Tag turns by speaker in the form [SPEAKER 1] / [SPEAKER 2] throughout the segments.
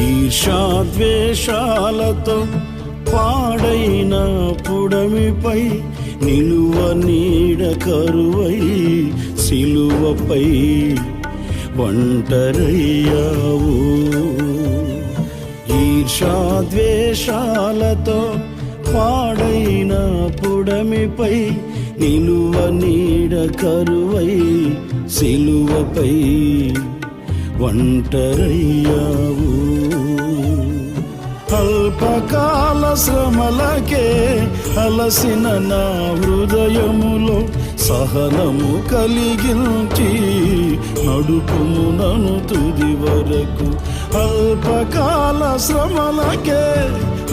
[SPEAKER 1] ఈర్షాద్వేషాలతో పాడైన పుడమిపై నిలువ నీడ కరువై సిలువపై ఒంటరయ్యావు. ఈర్షాద్వేషాలతో పాడైన పుడమిపై నిలువ నీడ కరువై సిలువపై ఒంటరయ్యావు. అల్పకాల శ్రమలకే అలసిన నా హృదయములో సహనము కలిగించి నడుపును నను తుది వరకు. అల్పకాల శ్రమలకే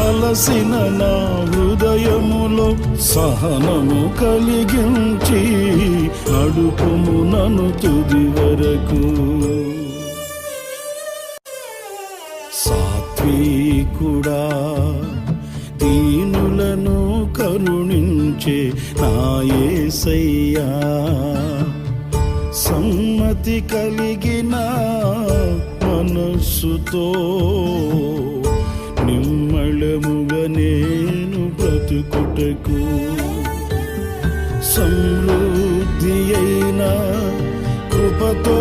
[SPEAKER 1] అలసిన నా హృదయములో సహనము కలిగించి నడుపుము నను తుది వరకు. సాత్వికుడా దీనులను కరుణించే నాయసయ్యా సమ్మతి కలిగిన మనస్సుతో నిమ్మళముగా నేను బ్రతుకుటకు సమృద్ధి అయిన కృపతో